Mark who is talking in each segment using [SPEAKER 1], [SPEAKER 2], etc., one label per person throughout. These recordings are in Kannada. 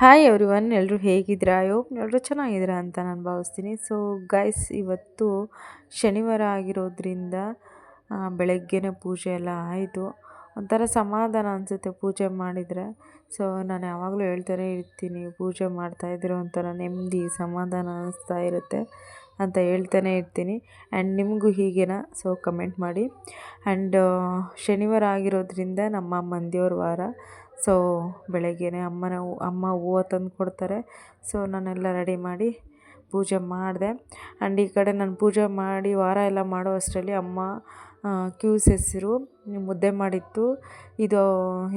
[SPEAKER 1] ಹಾಯ್ ಎವ್ರಿ ಒನ್ ಎಲ್ಲರೂ ಹೇಗಿದ್ದೀರಾ? ಐ ಹೋಪ್ ಎಲ್ಲರೂ ಚೆನ್ನಾಗಿದ್ದೀರಾ ಅಂತ ನಾನು ಭಾವಿಸ್ತೀನಿ. ಸೊ ಗೈಸ್ ಇವತ್ತು ಶನಿವಾರ ಆಗಿರೋದ್ರಿಂದ ಬೆಳಗ್ಗೆನೇ ಪೂಜೆ ಎಲ್ಲ ಆಯಿತು. ಒಂಥರ ಸಮಾಧಾನ ಅನಿಸುತ್ತೆ ಪೂಜೆ ಮಾಡಿದರೆ. ಸೊ ನಾನು ಯಾವಾಗಲೂ ಹೇಳ್ತಾನೆ ಇರ್ತೀನಿ, ಪೂಜೆ ಮಾಡ್ತಾಯಿದ್ರು ಒಂಥರ ನೆಮ್ಮದಿ, ಸಮಾಧಾನ ಅನ್ನಿಸ್ತಾ ಇರುತ್ತೆ ಅಂತ ಹೇಳ್ತಾನೆ ಇರ್ತೀನಿ. ಆ್ಯಂಡ್ ನಿಮಗೂ ಹೀಗೇನಾ? ಸೊ ಕಮೆಂಟ್ ಮಾಡಿ. ಆ್ಯಂಡ್ ಶನಿವಾರ ಆಗಿರೋದ್ರಿಂದ ನಮ್ಮ ಮಂದಿಯವ್ರ ವಾರ. ಸೊ ಬೆಳಗ್ಗೆನೇ ಅಮ್ಮನ ಅಮ್ಮ ಹೂವು ತಂದು ಕೊಡ್ತಾರೆ. ಸೊ ನಾನೆಲ್ಲ ರೆಡಿ ಮಾಡಿ ಪೂಜೆ ಮಾಡಿದೆ. ಆ್ಯಂಡ್ ಈ ಕಡೆ ನಾನು ಪೂಜೆ ಮಾಡಿ ವಾರ ಎಲ್ಲ ಮಾಡೋ ಅಷ್ಟರಲ್ಲಿ ಅಮ್ಮ ಕ್ಯೂಸ್ ಹೆಸರು ಮುದ್ದೆ ಮಾಡಿತ್ತು. ಇದು,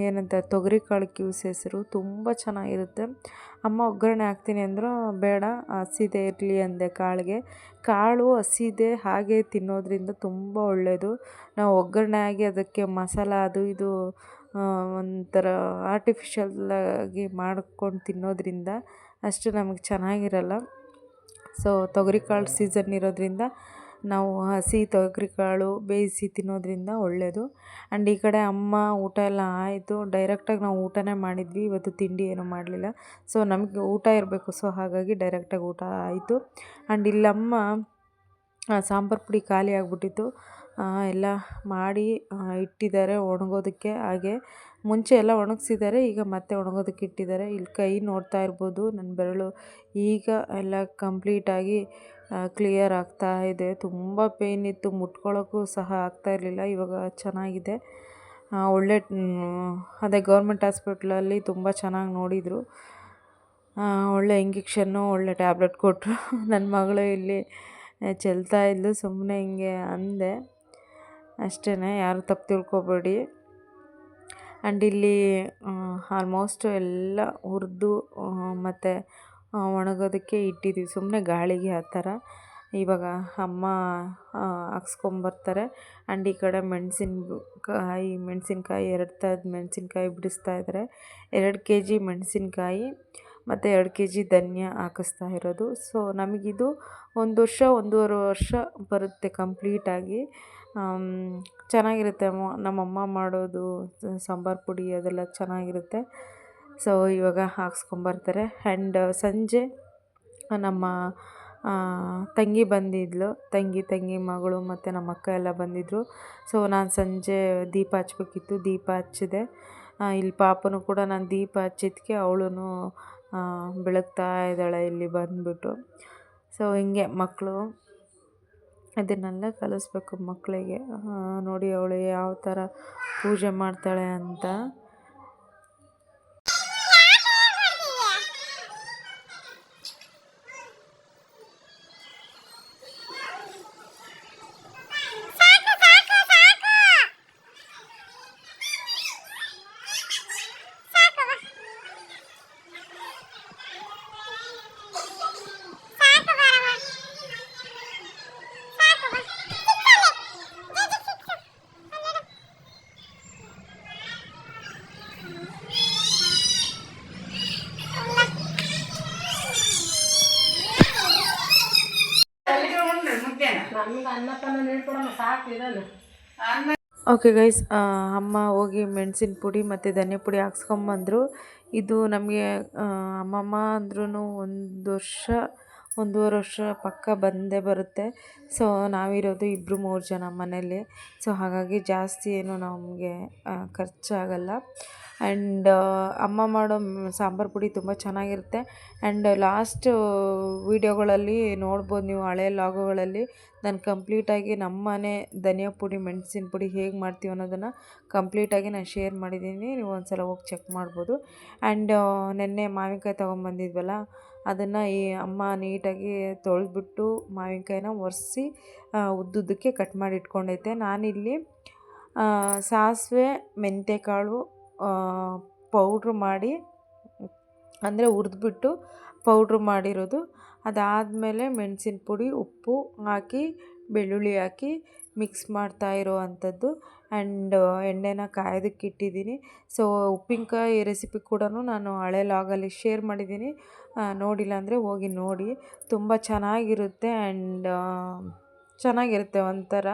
[SPEAKER 1] ಏನಂತ, ತೊಗರಿ ಕಾಳು ಕ್ಯೂಸ್ ಹೆಸರು ತುಂಬ ಚೆನ್ನಾಗಿರುತ್ತೆ. ಅಮ್ಮ ಒಗ್ಗರಣೆ ಹಾಕ್ತೀನಿ ಅಂದರು, ಬೇಡ, ಹಸಿದೆ ಇರಲಿ ಅಂದೆ ಕಾಳಿಗೆ. ಕಾಳು ಹಸಿದೆ ಹಾಗೆ ತಿನ್ನೋದ್ರಿಂದ ತುಂಬ ಒಳ್ಳೆಯದು ನಾವು ಒಗ್ಗರಣೆ ಆಗಿ ಅದಕ್ಕೆ ಮಸಾಲ ಅದು ಇದು ಒಂಥರ ಆರ್ಟಿಫಿಷಿಯಲ್ಲಾಗಿ ಮಾಡ್ಕೊಂಡು ತಿನ್ನೋದರಿಂದ ಅಷ್ಟು ನಮಗೆ ಚೆನ್ನಾಗಿರಲ್ಲ. ಸೊ ತೊಗರಿಕಾಳು ಸೀಸನ್ ಇರೋದರಿಂದ ನಾವು ಹಸಿ ತೊಗರಿಕಾಳು ಬೇಯಿಸಿ ತಿನ್ನೋದರಿಂದ ಒಳ್ಳೆಯದು ಆ್ಯಂಡ್ ಈ ಕಡೆ ಅಮ್ಮ ಊಟ ಎಲ್ಲ ಆಯಿತು. ಡೈರೆಕ್ಟಾಗಿ ನಾವು ಊಟನೇ ಮಾಡಿದ್ವಿ. ಇವತ್ತು ತಿಂಡಿ ಏನೂ ಮಾಡಲಿಲ್ಲ. ಸೊ ನಮಗೆ ಊಟ ಇರಬೇಕು. ಸೊ ಹಾಗಾಗಿ ಡೈರೆಕ್ಟಾಗಿ ಊಟ ಆಯಿತು. ಆ್ಯಂಡ್ ಇಲ್ಲಮ್ಮ ಸಾಂಬಾರು ಪುಡಿ ಖಾಲಿ ಆಗಿಬಿಟ್ಟಿತ್ತು. ಎಲ್ಲ ಮಾಡಿ ಇಟ್ಟಿದ್ದಾರೆ ಒಣಗೋದಕ್ಕೆ. ಹಾಗೆ ಮುಂಚೆ ಎಲ್ಲ ಒಣಗಿಸಿದ್ದಾರೆ, ಈಗ ಮತ್ತೆ ಒಣಗೋದಕ್ಕೆ ಇಟ್ಟಿದ್ದಾರೆ. ಇಲ್ಲಿ ಕೈ ನೋಡ್ತಾ ಇರ್ಬೋದು, ನನ್ನ ಬೆರಳು ಈಗ ಎಲ್ಲ ಕಂಪ್ಲೀಟಾಗಿ ಕ್ಲಿಯರ್ ಆಗ್ತಾ ಇದೆ. ತುಂಬ ಪೇಯ್ನ್ ಇತ್ತು, ಮುಟ್ಕೊಳ್ಳೋಕ್ಕೂ ಸಹ ಆಗ್ತಾ ಇರಲಿಲ್ಲ, ಇವಾಗ ಚೆನ್ನಾಗಿದೆ. ಒಳ್ಳೆ ಅದೇ ಗೌರ್ಮೆಂಟ್ ಹಾಸ್ಪಿಟ್ಲಲ್ಲಿ ತುಂಬ ಚೆನ್ನಾಗಿ ನೋಡಿದರು. ಒಳ್ಳೆ ಇಂಜೆಕ್ಷನ್ನು ಒಳ್ಳೆ ಟ್ಯಾಬ್ಲೆಟ್ ಕೊಟ್ಟರು ನನ್ನ ಮಗಳು ಇಲ್ಲಿ ಚೆಲ್ತಾ ಇದ್ಲು ಸುಮ್ಮನೆ ಹಿಂಗೆ ಅಂದೆ. ಅಷ್ಟೇ ಯಾರು ತಪ್ಪು ತಿಳ್ಕೊಬೇಡಿ. ಆ್ಯಂಡ್ ಇಲ್ಲಿ ಆಲ್ಮೋಸ್ಟ್ ಎಲ್ಲ ಹುರಿದು ಮತ್ತು ಒಣಗೋದಕ್ಕೆ ಇಟ್ಟಿದ್ದೀವಿ ಸುಮ್ಮನೆ ಗಾಳಿಗೆ ಆ ಥರ. ಇವಾಗ ಅಮ್ಮ ಹಾಕ್ಸ್ಕೊಂಬರ್ತಾರೆ. ಆ್ಯಂಡ್ ಈ ಕಡೆ ಮೆಣಸಿನ ಕಾಯಿ ಮೆಣಸಿನ್ಕಾಯಿ ಎರಡು ಥರದ ಮೆಣಸಿನ್ಕಾಯಿ ಬಿಡಿಸ್ತಾ ಇದ್ದಾರೆ ಎರಡು ಕೆ ಜಿ ಮೆಣಸಿನ್ಕಾಯಿ ಮತ್ತು ಎರಡು ಕೆ ಜಿ ಧನ್ಯ ಹಾಕಿಸ್ತಾ ಇರೋದು. ಸೊ ನಮಗಿದು ಒಂದು ವರ್ಷ, ಒಂದೂವರೆ ವರ್ಷ ಬರುತ್ತೆ ಕಂಪ್ಲೀಟಾಗಿ ಚೆನ್ನಾಗಿರುತ್ತೆ ನಮ್ಮಮ್ಮ ಮಾಡೋದು ಸಾಂಬಾರು ಪುಡಿ ಅದೆಲ್ಲ ಚೆನ್ನಾಗಿರುತ್ತೆ. ಸೊ, ಇವಾಗ ಹಾಕ್ಸ್ಕೊಂಬರ್ತಾರೆ. ಆ್ಯಂಡ್ ಸಂಜೆ ನಮ್ಮ ತಂಗಿ ಬಂದಿದ್ಲು. ತಂಗಿ ತಂಗಿ ಮಗಳು ಮತ್ತು ನಮ್ಮ ಅಕ್ಕ ಎಲ್ಲ ಬಂದಿದ್ದರು ಸೊ, ನಾನು ಸಂಜೆ ದೀಪ ಹಚ್ಬೇಕಿತ್ತು. ದೀಪ ಹಚ್ಚಿದೆ. ಇಲ್ಲಿ ಪಾಪನು ಕೂಡ ನಾನು ದೀಪ ಹಚ್ಚಿದ್ದಕ್ಕೆ ಅವಳು ಬೆಳಗ್ತಾ ಇದ್ದಾಳೆ ಇಲ್ಲಿ ಬಂದುಬಿಟ್ಟು. ಸೊ, ಹಿಂಗೆ ಮಕ್ಕಳು. ಅದನ್ನೆಲ್ಲ ಕಲಿಸ್ಬೇಕು ಮಕ್ಕಳಿಗೆ. ನೋಡಿ ಅವಳು ಯಾವ ಥರ ಪೂಜೆ ಮಾಡ್ತಾಳೆ ಅಂತ. ಓಕೆ ಗೈಸ್ ಅಮ್ಮ ಹೋಗಿ ಮೆಣಸಿನ ಪುಡಿ ಮತ್ತು ಧನಿಯ ಪುಡಿ ಹಾಕ್ಸ್ಕೊಂಬಂದರು. ಇದು ನಮಗೆ ಅಮ್ಮಮ್ಮ ಅಂದ್ರೂ ಒಂದು ವರ್ಷ ಒಂದೂವರೆ ವರ್ಷ ಪಕ್ಕ ಬಂದೇ ಬರುತ್ತೆ. ಸೊ ನಾವಿರೋದು ಇಬ್ಬರು ಮೂರು ಜನ ಮನೇಲಿ ಸೊ ಹಾಗಾಗಿ ಜಾಸ್ತಿ ಏನು ನಮಗೆ ಖರ್ಚಾಗಲ್ಲ. ಆ್ಯಂಡ್ ಅಮ್ಮ ಮಾಡೋ ಸಾಂಬಾರು ಪುಡಿ ತುಂಬ ಚೆನ್ನಾಗಿರುತ್ತೆ. ಆ್ಯಂಡ್ ಲಾಸ್ಟ್ ವೀಡಿಯೋಗಳಲ್ಲಿ ನೋಡ್ಬೋದು ನೀವು ಹಳೆ ಲಾಗುಗಳಲ್ಲಿ. ನಾನು ಕಂಪ್ಲೀಟಾಗಿ ನಮ್ಮ ಮನೆ ಧನಿಯಾ ಪುಡಿ, ಮೆಣಸಿನ ಪುಡಿ ಹೇಗೆ ಮಾಡ್ತೀವಿ ಅನ್ನೋದನ್ನು ಕಂಪ್ಲೀಟಾಗಿ ನಾನು ಶೇರ್ ಮಾಡಿದ್ದೀನಿ. ನೀವು ಒಂದು ಸಲ ಹೋಗಿ ಚೆಕ್ ಮಾಡ್ಬೋದು. ಆ್ಯಂಡ್ ನೆನ್ನೆ ಮಾವಿನಕಾಯಿ ತೊಗೊಂಬಂದಿದ್ವಲ್ಲ ಅದನ್ನು ಈ ಅಮ್ಮ ನೀಟಾಗಿ ತೊಳೆದ್ಬಿಟ್ಟು ಮಾವಿನಕಾಯಿನ ಒರೆಸಿ ಉದ್ದುದ್ದಕ್ಕೆ ಕಟ್ ಮಾಡಿ ಇಟ್ಕೊಂಡೈತೆ. ನಾನಿಲ್ಲಿ ಸಾಸಿವೆ, ಮೆಂತ್ಯಕಾಳು ಪೌಡ್ರ್ ಮಾಡಿ, ಅಂದರೆ ಹುರಿದ್ಬಿಟ್ಟು ಪೌಡ್ರ್ ಮಾಡಿರೋದು. ಅದಾದಮೇಲೆ ಮೆಣಸಿನ ಪುಡಿ ಉಪ್ಪು ಹಾಕಿ, ಬೆಳ್ಳುಳ್ಳಿ ಹಾಕಿ ಮಿಕ್ಸ್ ಮಾಡ್ತಾ ಇರುವಂಥದ್ದು. ಆ್ಯಂಡ್ ಎಣ್ಣೆನ ಕಾಯೋದಕ್ಕೆ ಇಟ್ಟಿದ್ದೀನಿ. ಸೊ, ಉಪ್ಪಿನಕಾಯಿ ರೆಸಿಪಿ ಕೂಡ ನಾನು ಹಳೆ ಲಾಗಲ್ಲಿ ಶೇರ್ ಮಾಡಿದ್ದೀನಿ. ನೋಡಿಲ್ಲ ಅಂದರೆ ಹೋಗಿ ನೋಡಿ. ತುಂಬ ಚೆನ್ನಾಗಿರುತ್ತೆ ಆ್ಯಂಡ್ ಚೆನ್ನಾಗಿರುತ್ತೆ ಒಂಥರ.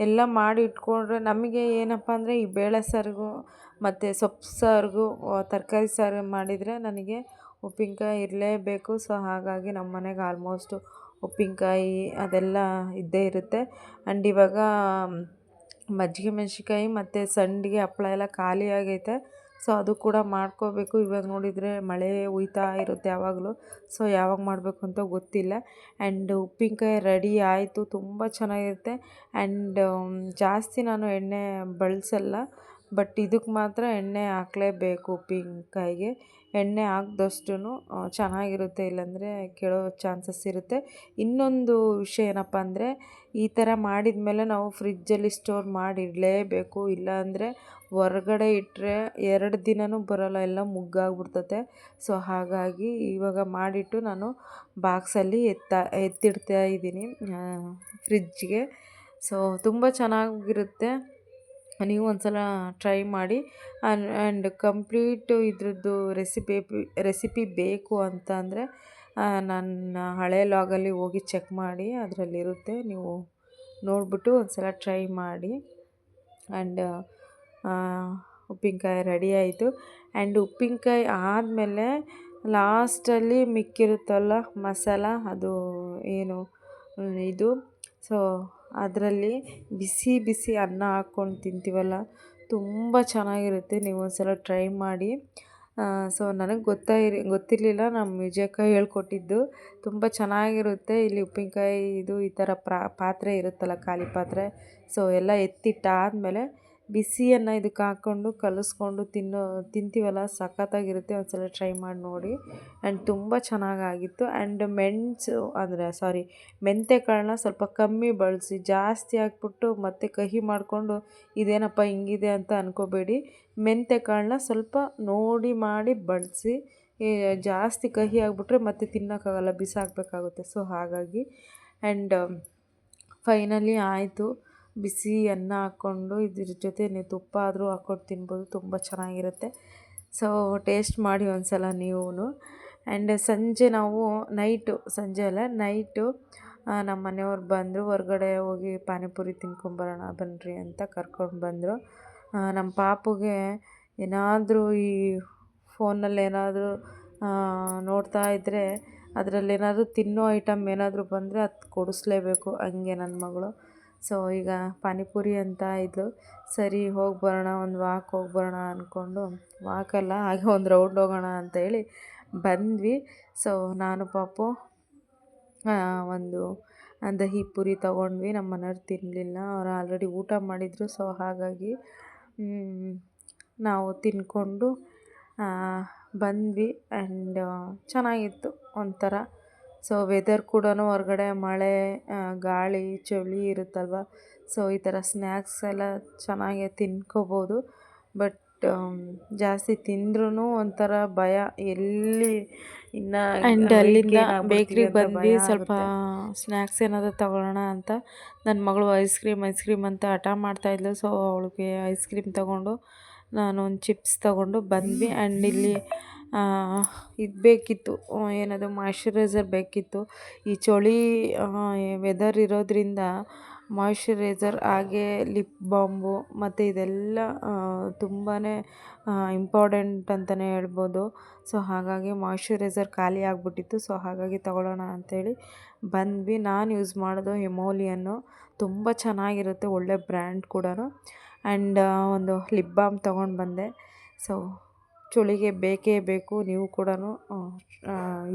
[SPEAKER 1] ಎಲ್ಲ ಮಾಡಿ ಇಟ್ಕೊಂಡ್ರೆ ನಮಗೆ ಏನಪ್ಪ ಅಂದರೆ ಈ ಬೇಳೆ ಸಾರಿಗೂ ಮತ್ತು ಸೊಪ್ಪು ಸಾರಿಗೂ ತರಕಾರಿ ಸಾರು ಮಾಡಿದರೆ ನನಗೆ ಉಪ್ಪಿನಕಾಯಿ ಇರಲೇಬೇಕು. ಸೊ, ಹಾಗಾಗಿ ನಮ್ಮ ಮನೆಗೆ ಆಲ್ಮೋಸ್ಟು ಉಪ್ಪಿನಕಾಯಿ ಅದೆಲ್ಲ ಇದ್ದೇ ಇರುತ್ತೆ. ಆ್ಯಂಡ್ ಇವಾಗ ಮಜ್ಜಿಗೆ ಮೆಣ್ಸಿನ್ಕಾಯಿ ಮತ್ತು ಸಂಡಿಗೆ ಹಪ್ಳ ಎಲ್ಲ ಖಾಲಿ ಆಗೈತೆ. ಸೊ ಅದು ಕೂಡ ಮಾಡ್ಕೋಬೇಕು. ಇವಾಗ ನೋಡಿದರೆ ಮಳೆ ಹುಯ್ತಾ ಇರುತ್ತೆ ಯಾವಾಗಲೂ. ಸೊ ಯಾವಾಗ ಮಾಡಬೇಕು ಅಂತ ಗೊತ್ತಿಲ್ಲ. ಆ್ಯಂಡ್ ಉಪ್ಪಿನಕಾಯಿ ರೆಡಿ ಆಯಿತು. ತುಂಬ ಚೆನ್ನಾಗಿರುತ್ತೆ. ಆ್ಯಂಡ್ ಜಾಸ್ತಿ ನಾನು ಎಣ್ಣೆ ಬಳಸಲ್ಲ. ಬಟ್ ಇದಕ್ಕೆ ಮಾತ್ರ ಎಣ್ಣೆ ಹಾಕಲೇಬೇಕು ಉಪ್ಪಿನಕಾಯಿಗೆ. ಎಣ್ಣೆ ಹಾಕ್ದಷ್ಟು ಚೆನ್ನಾಗಿರುತ್ತೆ ಇಲ್ಲಾಂದರೆ ಕೆಡೋ ಚಾನ್ಸಸ್ ಇರುತ್ತೆ. ಇನ್ನೊಂದು ವಿಷಯ ಏನಪ್ಪ ಅಂದರೆ, ಈ ಥರ ಮಾಡಿದ ಮೇಲೆ ನಾವು ಫ್ರಿಜ್ಜಲ್ಲಿ ಸ್ಟೋರ್ ಮಾಡಿ ಇಡಲೇಬೇಕು ಇಲ್ಲಾಂದರೆ ಹೊರ್ಗಡೆ ಇಟ್ಟರೆ ಎರಡು ದಿನವೂ ಬರೋಲ್ಲ, ಎಲ್ಲ ಮುಗ್ಗಾಗ್ಬಿಡ್ತತೆ. ಸೊ, ಹಾಗಾಗಿ ಇವಾಗ ಮಾಡಿಟ್ಟು ನಾನು ಬಾಕ್ಸಲ್ಲಿ ಎತ್ತ, ಎತ್ತಿಡ್ತಾ ಇದ್ದೀನಿ ಫ್ರಿಜ್ಗೆ ಸೊ, ತುಂಬ ಚೆನ್ನಾಗಿರುತ್ತೆ. ನೀವು ಒಂದು ಸಲ ಟ್ರೈ ಮಾಡಿ ಆ್ಯಂಡ್ ಕಂಪ್ಲೀಟು ಇದ್ರದ್ದು ರೆಸಿಪಿ ರೆಸಿಪಿ ಬೇಕು ಅಂತ ಅಂದರೆ ನನ್ನ ಹಳೆ ಲಾಗಲ್ಲಿ ಹೋಗಿ ಚೆಕ್ ಮಾಡಿ, ಅದರಲ್ಲಿರುತ್ತೆ, ನೀವು ನೋಡಿಬಿಟ್ಟು ಒಂದು ಸಲ ಟ್ರೈ ಮಾಡಿ ಆ್ಯಂಡ್ ಉಪ್ಪಿನಕಾಯಿ ರೆಡಿ ಆಯಿತು. ಆ್ಯಂಡ್ ಉಪ್ಪಿನಕಾಯಿ ಆದಮೇಲೆ ಲಾಸ್ಟಲ್ಲಿ ಮಿಕ್ಕಿರುತ್ತಲ್ಲ ಮಸಾಲ, ಅದು ಏನು, ಇದು. ಸೊ ಅದರಲ್ಲಿ ಬಿಸಿ ಬಿಸಿ ಅನ್ನ ಹಾಕ್ಕೊಂಡು ತಿಂತೀವಲ್ಲ, ತುಂಬ ಚೆನ್ನಾಗಿರುತ್ತೆ. ನೀವು ಒಂದು ಸಲ ಟ್ರೈ ಮಾಡಿ. ಸೊ ನನಗೆ ಗೊತ್ತಾಯಿರಿ ಗೊತ್ತಿರಲಿಲ್ಲ ನಮ್ಮ ವಿಜಯಕ್ಕ ಹೇಳ್ಕೊಟ್ಟಿದ್ದು. ತುಂಬ ಚೆನ್ನಾಗಿರುತ್ತೆ. ಇಲ್ಲಿ ಉಪ್ಪಿನಕಾಯಿ ಇದು ಈ ಥರ ಪಾತ್ರೆ ಇರುತ್ತಲ್ಲ, ಖಾಲಿ ಪಾತ್ರೆ, ಸೊ ಎಲ್ಲ ಎತ್ತಿಟ್ಟಾದಮೇಲೆ ಬಿಸಿಯನ್ನು ಇದಕ್ಕೆ ಹಾಕ್ಕೊಂಡು ಕಲಿಸ್ಕೊಂಡು ತಿನ್ನೋ, ತಿಂತೀವಲ್ಲ? ಸಖತ್ತಾಗಿರುತ್ತೆ. ಒಂದು ಸಲ ಟ್ರೈ ಮಾಡಿ ನೋಡಿ. ಆ್ಯಂಡ್ ತುಂಬ ಚೆನ್ನಾಗಾಗಿತ್ತು. ಆ್ಯಂಡ್ ಮೆಣಸು, ಅಂದರೆ ಸಾರಿ ಮೆಂತ್ಯಕಾಳನ್ನ ಸ್ವಲ್ಪ ಕಮ್ಮಿ ಬಳಸಿ, ಜಾಸ್ತಿ ಹಾಕ್ಬಿಟ್ಟು ಮತ್ತೆ ಕಹಿ ಮಾಡಿಕೊಂಡು ಇದೇನಪ್ಪ ಹಿಂಗಿದೆ ಅಂತ ಅನ್ಕೋಬೇಡಿ. ಮೆಂತ್ಯ ಕಾಳನ್ನ ಸ್ವಲ್ಪ ನೋಡಿ ಮಾಡಿ ಬಳಸಿ ಜಾಸ್ತಿ ಕಹಿ ಆಗಿಬಿಟ್ರೆ ಮತ್ತೆ ತಿನ್ನೋಕ್ಕಾಗಲ್ಲ, ಬಿಸಾಕಬೇಕಾಗುತ್ತೆ. ಸೊ ಹಾಗಾಗಿ. ಆ್ಯಂಡ್ ಫೈನಲಿ ಆಯಿತು. ಬಿಸಿ ಅನ್ನ ಹಾಕ್ಕೊಂಡು ಇದ್ರ ಜೊತೆ ನೀವು ತುಪ್ಪ ಆದರೂ ಹಾಕ್ಕೊಂಡು ತಿನ್ಬೋದು, ತುಂಬ ಚೆನ್ನಾಗಿರುತ್ತೆ. ಸೊ ಟೇಸ್ಟ್ ಮಾಡಿ ಒಂದು ಸಲ ನೀವೂ ಆ್ಯಂಡ್ ಸಂಜೆ ನಾವು ನೈಟು ಸಂಜೆ ಅಲ್ಲ ನೈಟು ನಮ್ಮ ಮನೆಯವ್ರು ಬಂದರು, ಹೊರ್ಗಡೆ ಹೋಗಿ ಪಾನಿಪುರಿ ತಿನ್ಕೊಂಬರೋಣ ಬನ್ನಿರಿ ಅಂತ ಕರ್ಕೊಂಡು ಬಂದರು. ನಮ್ಮ ಪಾಪುಗೆ ಏನಾದರೂ ಈ ಫೋನಲ್ಲಿ ಏನಾದರೂ ನೋಡ್ತಾ ಇದ್ದರೆ ಅದರಲ್ಲಿ ಏನಾದರೂ ತಿನ್ನೋ ಐಟಮ್ ಏನಾದರೂ ಬಂದರೆ ಅದು ಕೊಡಿಸ್ಲೇಬೇಕು, ಹಂಗೆ ನನ್ನ ಮಗಳು. ಸೊ, ಈಗ ಪಾನಿಪುರಿ ಅಂತ ಇದ್ಲು. ಸರಿ, ಹೋಗಿ ಬರೋಣ, ಒಂದು ವಾಕ್ ಹೋಗಿ ಬರೋಣ ಅಂದ್ಕೊಂಡು ವಾಕಲ್ಲ ಹಾಗೆ ಒಂದು ರೌಂಡ್ ಹೋಗೋಣ ಅಂತ ಹೇಳಿ ಬಂದ್ವಿ. ಸೊ, ನಾನು ಪಾಪು ಒಂದು ದಹಿ ಪುರಿ ತೊಗೊಂಡ್ವಿ. ನಮ್ಮ ಮನೆಯವ್ರು ತಿನ್ನಲಿಲ್ಲ ಅವ್ರು ಆಲ್ರೆಡಿ ಊಟ ಮಾಡಿದರು. ಸೊ, ಹಾಗಾಗಿ ನಾವು ತಿಂದ್ಕೊಂಡು ಬಂದ್ವಿ. ಆ್ಯಂಡ್ ಚೆನ್ನಾಗಿತ್ತು ಒಂಥರ. ಸೊ ವೆದರ್ ಕೂಡ ಹೊರಗಡೆ ಮಳೆ ಗಾಳಿ ಚಳಿ ಇರುತ್ತಲ್ವ? ಸೊ ಈ ಥರ ಸ್ನ್ಯಾಕ್ಸ್ ಎಲ್ಲ ಚೆನ್ನಾಗೆ ತಿನ್ಕೋಬೋದು. ಬಟ್ ಜಾಸ್ತಿ ತಿಂದ್ರೂ ಒಂಥರ ಭಯ. ಎಲ್ಲಿ ಇನ್ನು
[SPEAKER 2] ಆ್ಯಂಡ್ ಅಲ್ಲಿಂದ ಬೇಕ್ರಿಗೆ ಬಂದು ಸ್ವಲ್ಪ ಸ್ನ್ಯಾಕ್ಸ್ ಏನಾದರೂ ತಗೊಳ್ಳೋಣ ಅಂತ ನನ್ನ ಮಗಳು ಐಸ್ ಕ್ರೀಮ್ ಐಸ್ ಕ್ರೀಮ್ ಅಂತ ಹಠ ಮಾಡ್ತಾಯಿದ್ಲು ಸೊ ಅವಳಿಗೆ ಐಸ್ ಕ್ರೀಮ್ ತಗೊಂಡು ನಾನು ಒಂದು ಚಿಪ್ಸ್ ತಗೊಂಡು ಬಂದ್ವಿ. ಆ್ಯಂಡ್ ಇಲ್ಲಿ ಇದು ಬೇಕಿತ್ತು. ಏನದು ಮಾಯ್ಶ್ಚರೈಸರ್ ಬೇಕಿತ್ತು. ಈ ಚಳಿ ವೆದರ್ ಇರೋದ್ರಿಂದ ಮಾಯ್ಶ್ಚರೈಸರ್ ಹಾಗೆ ಲಿಪ್ ಬಾಂಬು ಮತ್ತು ಇದೆಲ್ಲ ತುಂಬಾ ಇಂಪಾರ್ಟೆಂಟ್ ಅಂತಲೇ ಹೇಳ್ಬೋದು. ಸೊ ಹಾಗಾಗಿ ಮಾಯ್ಶ್ಚರೈಸರ್ ಖಾಲಿ ಆಗಿಬಿಟ್ಟಿತ್ತು. ಸೊ ಹಾಗಾಗಿ ತಗೊಳ್ಳೋಣ ಅಂಥೇಳಿ ಬಂದ್ವಿ. ನಾನು ಯೂಸ್ ಮಾಡೋದು ಎಮೋಲಿಯನ್ನು ತುಂಬ ಚೆನ್ನಾಗಿರುತ್ತೆ, ಒಳ್ಳೆ ಬ್ರ್ಯಾಂಡ್ ಕೂಡ ಆ್ಯಂಡ್ ಒಂದು ಲಿಪ್ ಬಾಮ್ ತೊಗೊಂಡು ಬಂದೆ. ಸೊ, ಚಳಿಗೆ ಬೇಕೇ ಬೇಕು, ನೀವು ಕೂಡ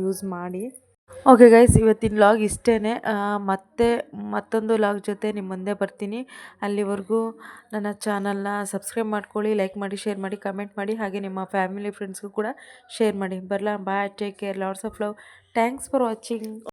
[SPEAKER 2] ಯೂಸ್ ಮಾಡಿ. ಓಕೆ ಗೈಸ್, ಇವತ್ತಿನ ಲಾಗ್ ಇಷ್ಟೇ ಮತ್ತೆ ಮತ್ತೊಂದು ಲಾಗ್ ಜೊತೆ ನಿಮ್ಮ ಮುಂದೆ ಬರ್ತೀನಿ. ಅಲ್ಲಿವರೆಗೂ ನನ್ನ ಚಾನಲ್ನ ಸಬ್ಸ್ಕ್ರೈಬ್ ಮಾಡ್ಕೊಳ್ಳಿ, ಲೈಕ್ ಮಾಡಿ, ಶೇರ್ ಮಾಡಿ, ಕಮೆಂಟ್ ಮಾಡಿ, ಹಾಗೆ ನಿಮ್ಮ ಫ್ಯಾಮಿಲಿ, ಫ್ರೆಂಡ್ಸ್ಗೂ ಕೂಡ ಶೇರ್ ಮಾಡಿ. ಬರಲಾ, bye, take care, lots of love. Thanks for watching.